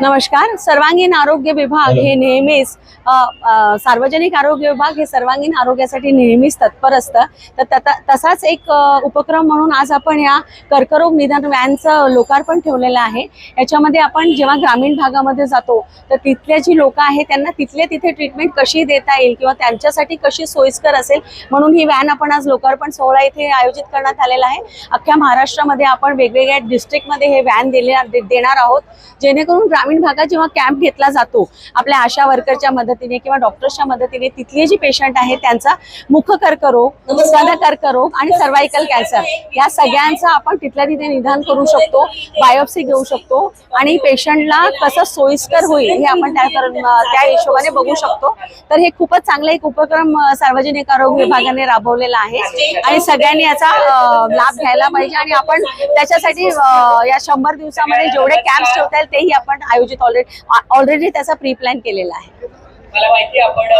नमस्कार. सर्वांगीण आरोग्य विभाग हे नेहमीच सार्वजनिक आरोग्य विभाग हे सर्वांगीण आरोग्यासाठी नेहमीच तत्पर असतं. तर तता- तसाच एक उपक्रम म्हणून आज आपण या कर्करोग निदान व्हॅनचं लोकार्पण ठेवलेलं आहे. याच्यामध्ये आपण जेव्हा ग्रामीण भागामध्ये जातो तर तिथले जी लोक आहेत त्यांना तिथल्या तिथे ट्रीटमेंट कशी देता येईल किंवा त्यांच्यासाठी कशी सोयीस्कर असेल म्हणून ही व्हॅन आपण आज लोकार्पण सोहळा इथे आयोजित करण्यात आलेला आहे. अख्ख्या महाराष्ट्रामध्ये आपण वेगवेगळ्या डिस्ट्रिक्टमध्ये हे व्हॅन दिले दे- देणार आहोत. जेणेकरून ग्रामीण भागात जेव्हा कॅम्प घेतला जातो आपल्या आशा वर्करच्या मदतीने किंवा डॉक्टर्सच्या मदतीने तिथले जे पेशंट आहेत त्यांचा मुख कर्करोग स्तन कर्करोग आणि सर्वायकल कॅन्सर या सगळ्यांचं आपण तिथल्या तिथे निदान करू शकतो बायोप्सी घेऊ शकतो आणि पेशंटला कसं सोयीस्कर होईल हे आपण त्या त्या हिशोबाने बघू शकतो. तर हे खूपच चांगला एक उपक्रम सार्वजनिक आरोग्य विभागाने राबवलेला आहे आणि सगळ्यांनी याचा लाभ घ्यायला पाहिजे आणि आपण त्याच्यासाठी या शंभर दिवसामध्ये जेवढे कॅम्प्स ठेवता येईल तेही आपण आयोजित ऑलरेडी ऑलरेडी त्याचा प्री प्लॅन केलेला आहे. मला माहिती आपण